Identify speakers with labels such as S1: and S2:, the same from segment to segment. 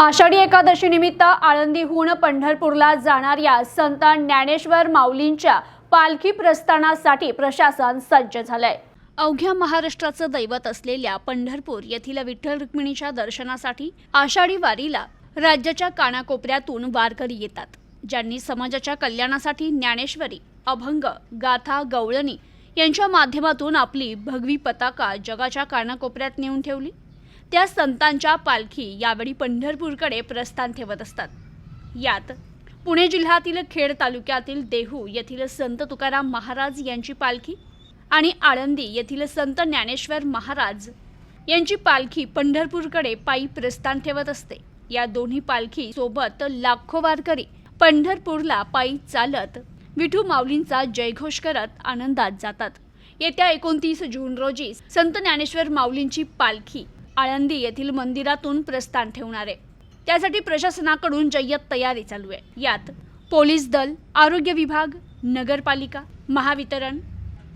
S1: आषाढी एकादशी निमित्त आळंदीहून पंढरपूरला जाणाऱ्या संत ज्ञानेश्वर माऊलींच्या पालखी प्रस्थानासाठी प्रशासन सज्ज झालंय. अवघ्या महाराष्ट्राचं दैवत असलेल्या पंढरपूर येथील विठ्ठल रुक्मिणीच्या दर्शनासाठी आषाढी वारीला राज्याच्या कानाकोपऱ्यातून वारकरी येतात. ज्यांनी समाजाच्या कल्याणासाठी ज्ञानेश्वरी अभंग गाथा गवळणी यांच्या माध्यमातून आपली भगवी पताका जगाच्या कानाकोपऱ्यात नेऊन ठेवली. त्या संतांच्या पालखी यावेळी पंढरपूरकडे प्रस्थान ठेवत असतात. यात पुणे जिल्ह्यातील खेड तालुक्यातील देहू येथील संत तुकाराम महाराज यांची पालखी आणि आळंदी येथील संत ज्ञानेश्वर महाराज यांची पालखी पंढरपूरकडे पायी प्रस्थान ठेवत असते. या दोन्ही पालखी सोबत लाखो वारकरी पंढरपूरला पायी चालत विठू माऊलींचा जयघोष करत आनंदात जातात. येत्या एकोणतीस जून रोजी संत ज्ञानेश्वर माऊलींची पालखी आळंदी येथील मंदिरातून प्रस्थान ठेवणार आहे. त्यासाठी प्रशासनाकडून जय्यत तयारी चालू आहे. यात पोलीस दल आरोग्य विभाग नगरपालिका Mahavitaran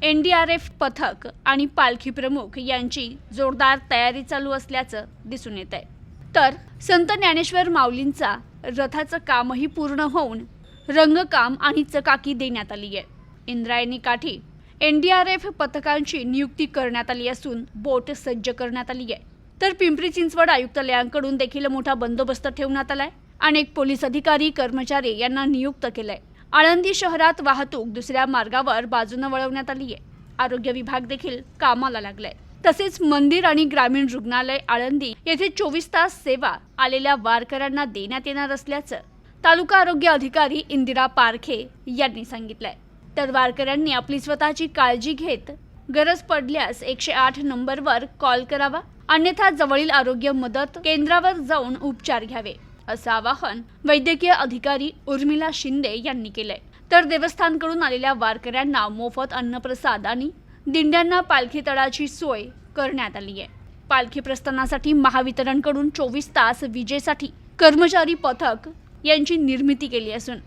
S1: N D R F पथक आणि पालखी प्रमुख यांची जोरदार तयारी चालू असल्याचं दिसून येत आहे तर संत ज्ञानेश्वर माऊलींचा रथाचं कामही पूर्ण होऊन रंगकाम आणि चकाकी देण्यात आली आहे. इंद्रायणी काठी एन डी आर एफ पथकांची नियुक्ती करण्यात आली असून बोट सज्ज करण्यात आली आहे. तर पिंपरी चिंचवड आयुक्तालयांकडून देखील मोठा बंदोबस्त ठेवण्यात आलाय. अनेक पोलीस अधिकारी कर्मचारी यांना नियुक्त केलंय. आळंदी शहरात वाहतूक दुसऱ्या मार्गावर बाजूनं वळवण्यात आली आहे. आरोग्य विभाग देखील कामाला लागलाय. तसेच मंदिर आणि ग्रामीण रुग्णालय आळंदी येथे चोवीस तास सेवा आलेल्या वारकऱ्यांना देण्यात येणार असल्याचं तालुका आरोग्य अधिकारी इंदिरा पारखे यांनी सांगितलंय. तर वारकऱ्यांनी आपली स्वतःची काळजी घेत गरज पडल्यास एकशे आठ नंबरवर कॉल करावा. अन्यथा जवळील आरोग्य मदत केंद्रावर जाऊन उपचार घ्यावे असं आवाहन वैद्यकीय अधिकारी उर्मिला शिंदे यांनी केलंय. तर देवस्थानकडून आलेल्या वारकऱ्यांना मोफत अन्नप्रसाद आणि दिंड्यांना पालखी तळाची सोय करण्यात आली आहे. पालखी प्रस्थानासाठी महावितरणकडून चोवीस तास विजेसाठी कर्मचारी पथक यांची निर्मिती केली असून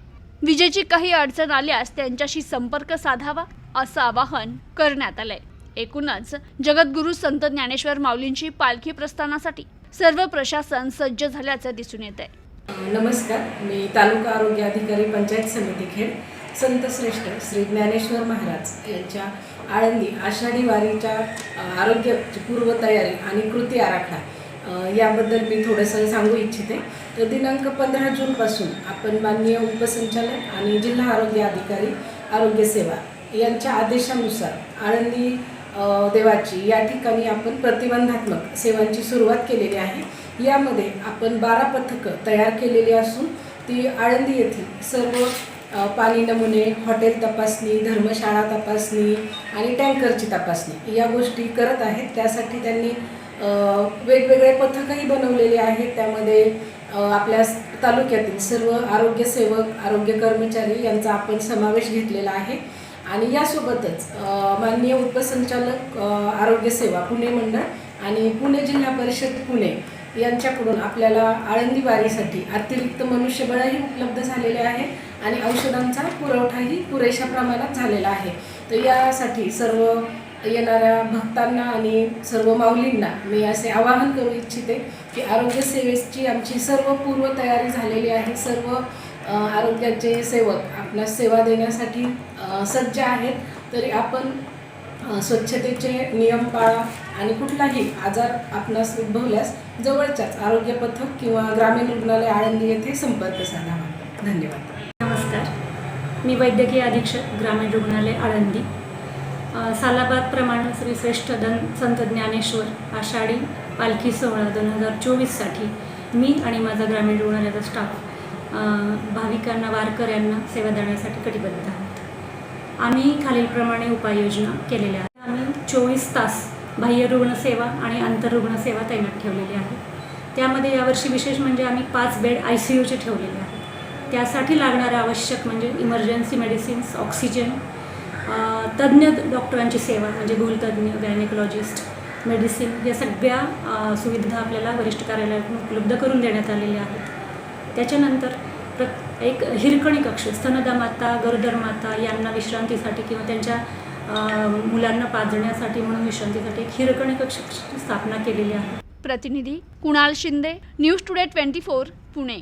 S1: विजेची काही अडचण आल्यास त्यांच्याशी संपर्क साधावा. असं आवाहन करण्यात आलंय. एकूणच जगद्गुरू संत ज्ञानेश्वर माऊलींची पालखी प्रस्थानासाठी सर्व प्रशासन सज्ज झाल्याचं दिसून येत आहे
S2: नमस्कार मी तालुका आरोग्य अधिकारी पंचायत समिती खेड संत श्रेष्ठ श्री ज्ञानेश्वर महाराज यांच्या आळंदी आषाढी वारीच्या आरोग्य पूर्वतयारी आणि कृती आराखडा याबद्दल मी थोडंसं सांगू इच्छिते. तर दिनांक पंधरा जूनपासून आपण माननीय उपसंचालक आणि जिल्हा आरोग्य अधिकारी आरोग्य सेवा यांच्या आदेशानुसार आळंदी देवाची या ठिकाणी आपण प्रतिबंधात्मक सेवांची सुरुवात केलेली आहे. यामध्ये आपण बारा पथकं तयार केलेली असून ती आळंदी येथील सर्व पाणी नमुने हॉटेल तपासणी धर्मशाळा तपासणी आणि टँकरची तपासणी या गोष्टी करत आहेत. त्यासाठी त्यांनी वेगवेगळे पथकही बनवलेले आहेत. त्यामध्ये आपल्या तालुक्यातील सर्व आरोग्यसेवक आरोग्य कर्मचारी यांचा आपण समावेश घेतलेला आहे. आणि यासोबतच माननीय उपसंचालक आरोग्य आरोग्यसेवा पुणे मंडळ आणि पुणे जिल्हा परिषद पुणे यांच्याकडून आपल्याला आळंदी वारीसाठी अतिरिक्त मनुष्यबळही उपलब्ध झालेले आहे आणि औषधांचा पुरवठाही पुरेशा प्रमाणात झालेला आहे. तर यासाठी सर्व येणाऱ्या भक्तांना आणि सर्व माऊलींना मी असे आवाहन करू इच्छिते की आरोग्य सेवेची आमची सर्व पूर्वतयारी झालेली आहे. सर्व आरोग्याचे सेवक आपणास सेवा देण्यासाठी सज्ज आहेत. तरी आपण स्वच्छतेचे नियम पाळा आणि कुठलाही आजार आपणास उद्भवल्यास जवळच्याच आरोग्य पथक किंवा ग्रामीण रुग्णालय आळंदी येथे संपर्क साधावा धन्यवाद.
S3: नमस्कार. मी वैद्यकीय अधीक्षक ग्रामीण रुग्णालय आळंदी. सालाबाद प्रमाण श्री श्रेष्ठ दन संत ज्ञानेश्वर आषाढी पालखी सोहळा दोन हजार चोवीससाठी मी आणि माझा ग्रामीण रुग्णालयाचा स्टाफ भाविकांना वारकऱ्यांना सेवा देण्यासाठी कटिबद्ध आहोत. आम्ही खालीलप्रमाणे उपाययोजना केलेल्या आहेत. आम्ही चोवीस तास बाह्य रुग्णसेवा आणि आंतररुग्णसेवा तैनात ठेवलेली आहे. त्यामध्ये यावर्षी विशेष म्हणजे आम्ही पाच बेड आय सी यूचे ठेवलेले आहेत. त्यासाठी लागणारं आवश्यक म्हणजे इमर्जन्सी मेडिसिन्स ऑक्सिजन तज्ज्ञ डॉक्टरांची सेवा म्हणजे भूलतज्ज्ञ गायनेकॉलॉजिस्ट मेडिसिन या सगळ्या सुविधा आपल्याला वरिष्ठ कार्यालयातून उपलब्ध करून देण्यात आलेल्या आहेत. त्याच्यानंतर प्रत एक हिरकणी कक्ष स्तनदा माता गरोदर माता यांना विश्रांतीसाठी किंवा त्यांच्या मुलांना पाजण्यासाठी म्हणून विश्रांतीसाठी एक हिरकणी कक्ष स्थापना केलेली आहे.
S1: प्रतिनिधी Kunal Shinde news today twenty four Pune.